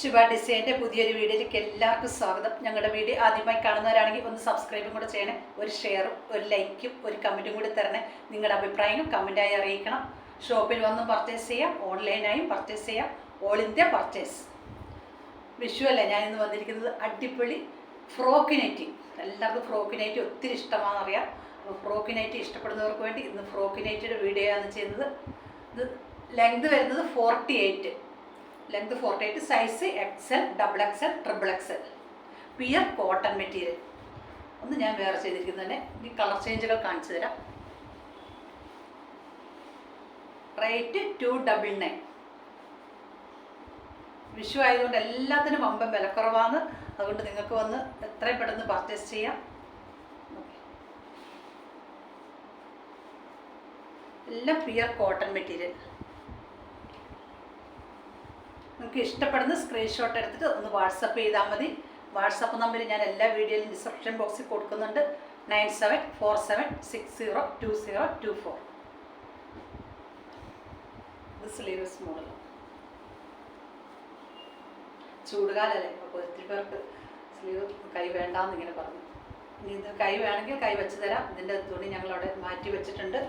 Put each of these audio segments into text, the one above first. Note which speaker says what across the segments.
Speaker 1: ശുഭ ഡിസൈന്റെ പുതിയൊരു വീഡിയോയിലേക്ക് എല്ലാവർക്കും സ്വാഗതം. ഞങ്ങളുടെ വീഡിയോ ആദ്യമായി കാണുന്നവരാണെങ്കിൽ ഒന്ന് സബ്സ്ക്രൈബും കൂടെ ചെയ്യണേ ഒരു ഷെയറും ഒരു ലൈക്കും ഒരു കമന്റും കൂടി തരണേ. നിങ്ങളുടെ അഭിപ്രായങ്ങൾ കമന്റായി അറിയിക്കണം. ഷോപ്പിൽ വന്ന് പർച്ചേസ് ചെയ്യാം ഓൺലൈനായും പർച്ചേസ് ചെയ്യാം ഓൾ ഇന്ത്യ പർച്ചേസ് വിഷു അല്ലേ? ഞാൻ ഇന്ന് വന്നിരിക്കുന്നത് അടിപൊളി ഫ്രോക്ക് നൈറ്റി എല്ലാവർക്കും ഫ്രോക്ക് നൈറ്റി ഒത്തിരി ഇഷ്ടമാണെന്നറിയാം അപ്പോൾ ഫ്രോക്ക് നൈറ്റി ഇഷ്ടപ്പെടുന്നവർക്ക് വേണ്ടി ഇന്ന് ഫ്രോക്ക് നൈറ്റിയുടെ വീഡിയോ ആണ് ചെയ്യുന്നത്. ഇത് ലെങ്ത് വരുന്നത് forty eight length forty eight size XL double XL triple XL pure cotton material ഒന്ന് ഞാൻ വേറെ ചെയ്തിരിക്കുന്നത് തന്നെ ഈ കളർ ചേഞ്ചുകൾ കാണിച്ചു തരാം. Rate two double nine Vishu ആയതുകൊണ്ട് എല്ലാത്തിനും അമ്പം വിലക്കുറവാണ്. അതുകൊണ്ട് നിങ്ങൾക്ക് വന്ന് എത്രയും പെട്ടെന്ന് പർച്ചേസ് ചെയ്യാം. എല്ലാം പിയർ കോട്ടൺ മെറ്റീരിയൽ നിങ്ങൾക്ക് ഇഷ്ടപ്പെടുന്ന സ്ക്രീൻഷോട്ട് എടുത്തിട്ട് ഒന്ന് വാട്സപ്പ് ചെയ്താൽ മതി. വാട്സപ്പ് നമ്പർ ഞാൻ എല്ലാ വീഡിയോയിലും ഡിസ്ക്രിപ്ഷൻ ബോക്സിൽ കൊടുക്കുന്നുണ്ട്. Nine seven four seven six zero two zero two four ഇത് മോഡൽ ചൂടുകാലല്ലേ? അപ്പോൾ ഒത്തിരി പേർക്ക് കൈ വേണ്ടാന്ന് ഇങ്ങനെ പറഞ്ഞു. ഇനി ഇത് കൈ വേണമെങ്കിൽ കൈ വെച്ച് തരാം. ഇതിന്റെ തുണി ഞങ്ങളവിടെ മാറ്റി വെച്ചിട്ടുണ്ട്.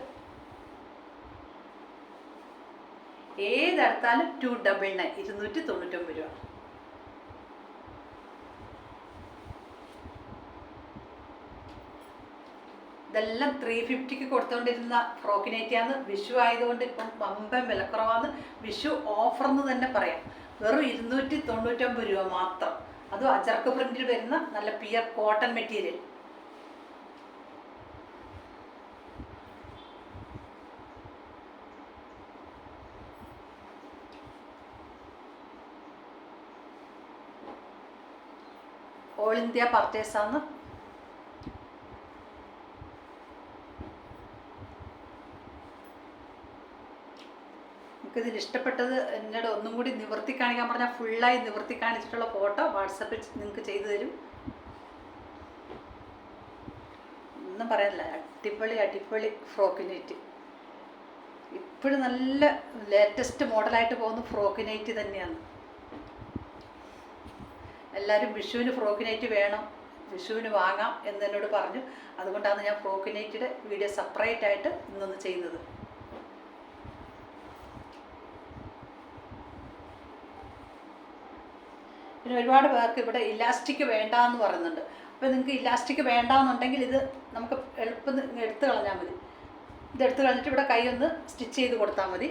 Speaker 1: ഏതെടുത്താലും ടു ഡബിൾ നയൻ ഇരുന്നൂറ്റി തൊണ്ണൂറ്റൊമ്പത് രൂപ. ഇതെല്ലാം ത്രീ ഫിഫ്റ്റിക്ക് കൊടുത്തുകൊണ്ടിരുന്ന ഫ്രോക്കിനേറ്റിയാന്ന് വിഷു ആയതുകൊണ്ട് ഇപ്പം പമ്പൻ വിലക്കുറവാന്ന് വിഷു ഓഫർ എന്ന് തന്നെ പറയാം. വെറും ഇരുന്നൂറ്റി തൊണ്ണൂറ്റൊമ്പത് രൂപ മാത്രം. അതും അജർക്ക് പ്രിന്റിൽ വരുന്ന നല്ല pure cotton material all India പർച്ചേസാണ് നമുക്കിതിൽ ഇഷ്ടപ്പെട്ടത് എന്നോട് ഒന്നും കൂടി നിവർത്തി കാണിക്കാൻ പറഞ്ഞാൽ ഫുള്ളായി നിവർത്തി കാണിച്ചിട്ടുള്ള ഫോട്ടോ വാട്സപ്പിൽ നിങ്ങൾക്ക് ചെയ്തു തരും. ഒന്നും പറയാനില്ല. അടിപൊളി അടിപൊളി ഫ്രോക്കിനേറ്റ് ഇപ്പോഴും നല്ല ലേറ്റസ്റ്റ് മോഡലായിട്ട് പോകുന്ന ഫ്രോക്കിനേറ്റ് തന്നെയാണ്. എല്ലാവരും വിഷുവിന് ഫ്രോക്കിനേറ്റ് വേണം വിഷുവിന് വാങ്ങാം എന്ന് എന്നോട് പറഞ്ഞു. അതുകൊണ്ടാണ് ഞാൻ ഫ്രോക്ക് വീഡിയോ സെപ്പറേറ്റ് ആയിട്ട് ഇന്നൊന്ന് ചെയ്യുന്നത് പിന്നെ ഒരുപാട് പേർക്ക് ഇവിടെ ഇലാസ്റ്റിക് വേണ്ട എന്ന് പറയുന്നുണ്ട്. അപ്പോൾ നിങ്ങൾക്ക് ഇലാസ്റ്റിക് വേണ്ട എന്നുണ്ടെങ്കിൽ ഇത് നമുക്ക് എളുപ്പം എടുത്തു കളഞ്ഞാൽ മതി. ഇത് എടുത്തു കളഞ്ഞിട്ട് ഇവിടെ കൈ ഒന്ന് സ്റ്റിച്ച് ചെയ്ത് കൊടുത്താൽ മതി.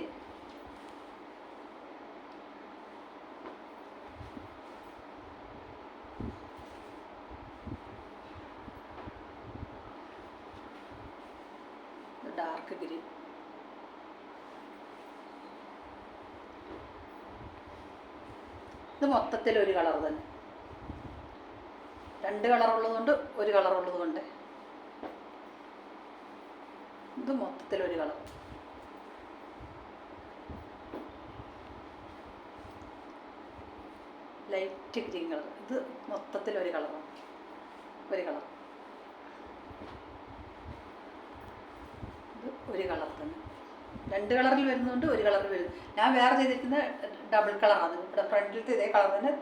Speaker 1: ഡാർക്ക് ഗ്രീൻ ഇത് മൊത്തത്തിൽ ഒരു കളർ തന്നെ. രണ്ട് കളർ ഉള്ളതുകൊണ്ട് ഒരു കളർ ഉള്ളതുകൊണ്ട്. ഇത് മൊത്തത്തിൽ ഒരു കളർ. Light green colour. ഇത് മൊത്തത്തിൽ ഒരു കളറാണ് ഒരു കളർ ഇത് ഒരു കളർ തന്നെ. രണ്ട് കളറിൽ വരുന്നുണ്ട് ഒരു കളറിൽ വരുന്നു ഞാൻ വേറെ ചെയ്തിരിക്കുന്ന ഡബിൾ കളറാണ് ഇവിടെ ഫ്രണ്ടിലത്തെ ഇതേ കളർ തന്നെ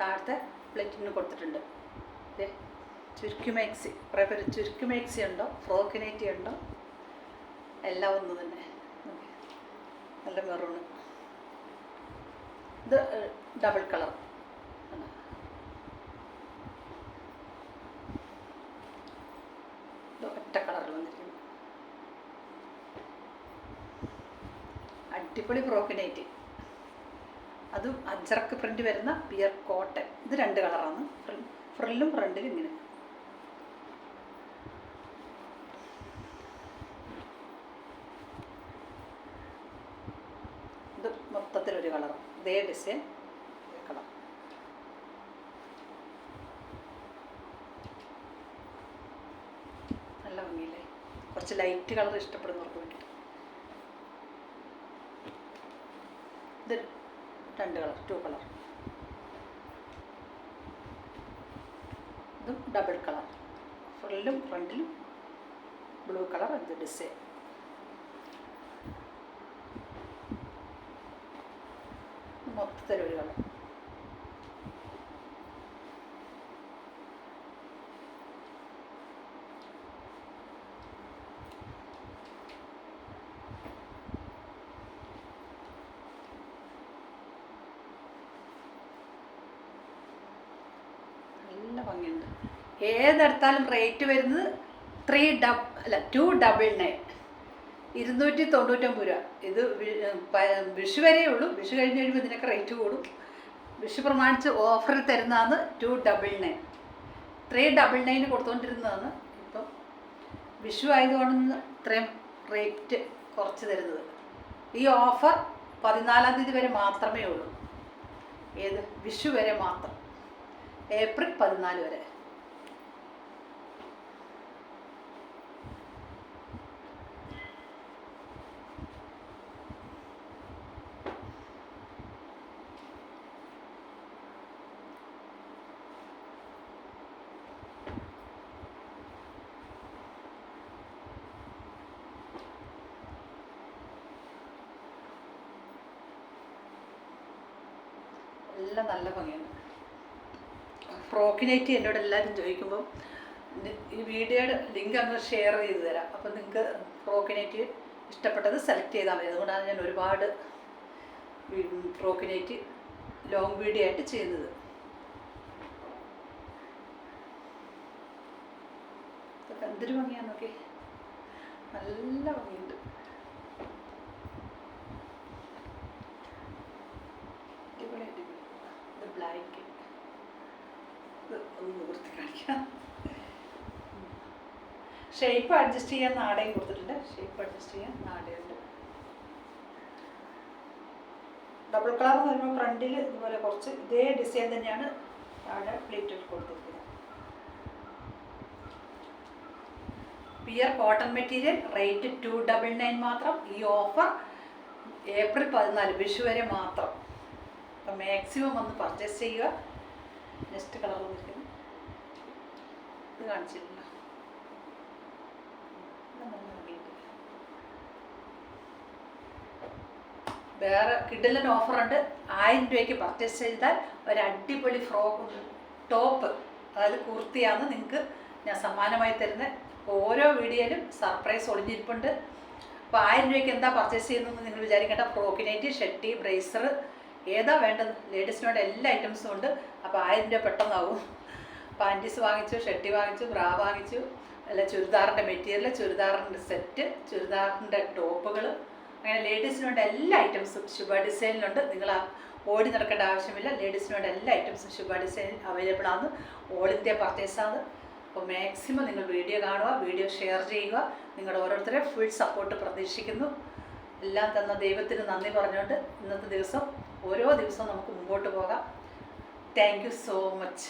Speaker 1: താഴത്തെ പ്ലേറ്റിന് കൊടുത്തിട്ടുണ്ട്. ഇതേ ചുരുക്കി കുറേ പേര് ചുരുക്കി മാക്സി ഉണ്ടോ? ഫ്രോക്ക് നൈറ്റി ഉണ്ടോ? എല്ലാം ഒന്ന് തന്നെ. നല്ല മെറൂണ് ഇത് ഡബിൾ കളർ ഇത് ഒറ്റ കളറിൽ വന്നിരിക്കുന്നു അടിപൊളി ഫ്രോക്ക് അതും അഞ്ചറക്ക് പ്രിന്റ് വരുന്ന പിയർ കോട്ടൺ ഇത് രണ്ട് കളറാണ് ഫ്രില്ലും ഫ്രണ്ടിലും ഇങ്ങനെ. ഇത് മൊത്തത്തിലൊരു കളർ ഇതേ ഡിസൈൻ കളർ നല്ല ഭംഗിയില്ലേ? കുറച്ച് ലൈറ്റ് കളർ ഇഷ്ടപ്പെടുന്നവർക്ക് വേണ്ടിയിട്ട് ഇത് രണ്ട് കളർ ടു കളർ. ഇതും ഡബിൾ കളർ. ഫ്രണ്ടിലും ഫ്രണ്ടിലും ബ്ലൂ കളർ ഇത് ഡിസൈൻ മൊത്തത്തിലൊരു കളർ. ഭംഗിയുണ്ട്. ഏതെടുത്താലും റേറ്റ് വരുന്നത് ത്രീ ഡബ് അല്ല ടു ഡബിൾ നയൻ ഇരുന്നൂറ്റി തൊണ്ണൂറ്റൊമ്പത് രൂപ. ഇത് വിഷു വരെയേ ഉള്ളൂ. വിഷു കഴിഞ്ഞ് കഴിയുമ്പോൾ ഇതിനൊക്കെ റേറ്റ് കൂടും. വിഷു പ്രമാണിച്ച് ഓഫറിൽ തരുന്നതാണ് two double nine three double nine കൊടുത്തുകൊണ്ടിരുന്നതാണ് ഇപ്പം വിഷു ആയതുകൊണ്ടെന്ന് ഇത്രയും റേറ്റ് കുറച്ച് തരുന്നത്. ഈ ഓഫർ പതിനാലാം തീയതി വരെ മാത്രമേ ഉള്ളൂ. ഏത്? വിഷു വരെ മാത്രം. ഏപ്രിൽ പതിനാല് വരെ. എല്ലാം നല്ല ഭംഗിയാണ് ഫ്രോക്കിനേറ്റ് എന്നോട് എല്ലാവരും ചോദിക്കുമ്പം ഈ വീഡിയോയുടെ ലിങ്ക് അങ്ങ് ഷെയർ ചെയ്ത് തരാം. അപ്പം നിങ്ങൾക്ക് പ്രോക്കിനേറ്റ് ഇഷ്ടപ്പെട്ടത് സെലക്ട് ചെയ്താൽ മതി. അതുകൊണ്ടാണ് ഞാൻ ഒരുപാട് പ്രോക്കിനേറ്റ് ലോങ് വീഡിയോ ആയിട്ട് ചെയ്യുന്നത്. എന്തൊരു ഭംഗിയാണെന്നൊക്കെ നോക്കി നല്ല ഭംഗിയുണ്ട് അടിപൊളി അടിപൊളി ഇത് ബ്ലാക്ക് ഇത് ഒന്ന് നിവർത്തി കാണിക്കാം. ഷേപ്പ് അഡ്ജസ്റ്റ് ചെയ്യാൻ നാടയും കൊടുത്തിട്ടുണ്ട്. ഷേപ്പ് അഡ്ജസ്റ്റ് ചെയ്യാൻ നാടയുണ്ട് ഡബിൾ കളർ എന്ന് പറയുമ്പോൾ ഫ്രണ്ടിൽ ഇതുപോലെ കുറച്ച് ഇതേ ഡിസൈൻ തന്നെയാണ് താഴെ പ്ലേറ്റിൽ കൊടുത്തിരിക്കുന്നത്. Pure cotton material rate two double nine മാത്രം. ഈ ഓഫർ ഏപ്രിൽ പതിനാല് വിഷു വരെ മാത്രം. അപ്പം മാക്സിമം ഒന്ന് പർച്ചേസ് ചെയ്യുക. നെക്സ്റ്റ് കളർ വന്നിരിക്കുന്നു ഇത് കാണിച്ചിട്ടില്ല. വേറെ കിഡിലൻ ഓഫറുണ്ട് ആയിരം രൂപയ്ക്ക് പർച്ചേസ് ചെയ്താൽ ഒരു അടിപൊളി ഫ്രോക്ക് ടോപ്പ് അതായത് കുർത്തിയാണ് നിങ്ങൾക്ക് ഞാൻ സമ്മാനമായി തരുന്നത് ഓരോ വീഡിയോയിലും സർപ്രൈസ് ഒളിഞ്ഞിരിപ്പുണ്ട്. അപ്പോൾ ആയിരം രൂപയ്ക്ക് എന്താ പർച്ചേസ് ചെയ്യുന്നതെന്ന് നിങ്ങൾ വിചാരിക്കേണ്ട. ഫ്രോക്കിനേറ്റ് ഷെട്ടി ബ്രേസർ ഏതാ വേണ്ടത്? ലേഡീസിനോട് എല്ലാ ഐറ്റംസും ഉണ്ട്. അപ്പോൾ ആയിരം രൂപ പെട്ടെന്നാവും. പാന്റീസ് വാങ്ങിച്ചു ഷർട്ടി വാങ്ങിച്ചു ബ്രാ വാങ്ങിച്ചു. അല്ല ചുരിദാറിന്റെ മെറ്റീരിയൽ ചുരിദാറിന്റെ സെറ്റ് ചുരിദാറിന്റെ ടോപ്പുകൾ. അങ്ങനെ ലേഡീസിനുണ്ട് എല്ലാ ഐറ്റംസും ശുഭ ഡിസൈനിലുണ്ട് നിങ്ങൾ ഓടി നടക്കേണ്ട ആവശ്യമില്ല. ലേഡീസിനുണ്ട് എല്ലാ ഐറ്റംസും ശുഭ ഡിസൈൻ അവൈലബിൾ ആണ്. ഓൾ ഇന്ത്യ പർച്ചേസാണ് അപ്പോൾ മാക്സിമം നിങ്ങൾ വീഡിയോ കാണുക വീഡിയോ ഷെയർ ചെയ്യുക. നിങ്ങളുടെ ഓരോരുത്തരെ ഫുൾ സപ്പോർട്ട് പ്രതീക്ഷിക്കുന്നു. എല്ലാം തന്ന ദൈവത്തിന് നന്ദി പറഞ്ഞുകൊണ്ട് ഇന്നത്തെ ദിവസം ഓരോ ദിവസവും നമുക്ക് മുമ്പോട്ട് പോകാം. Thank so much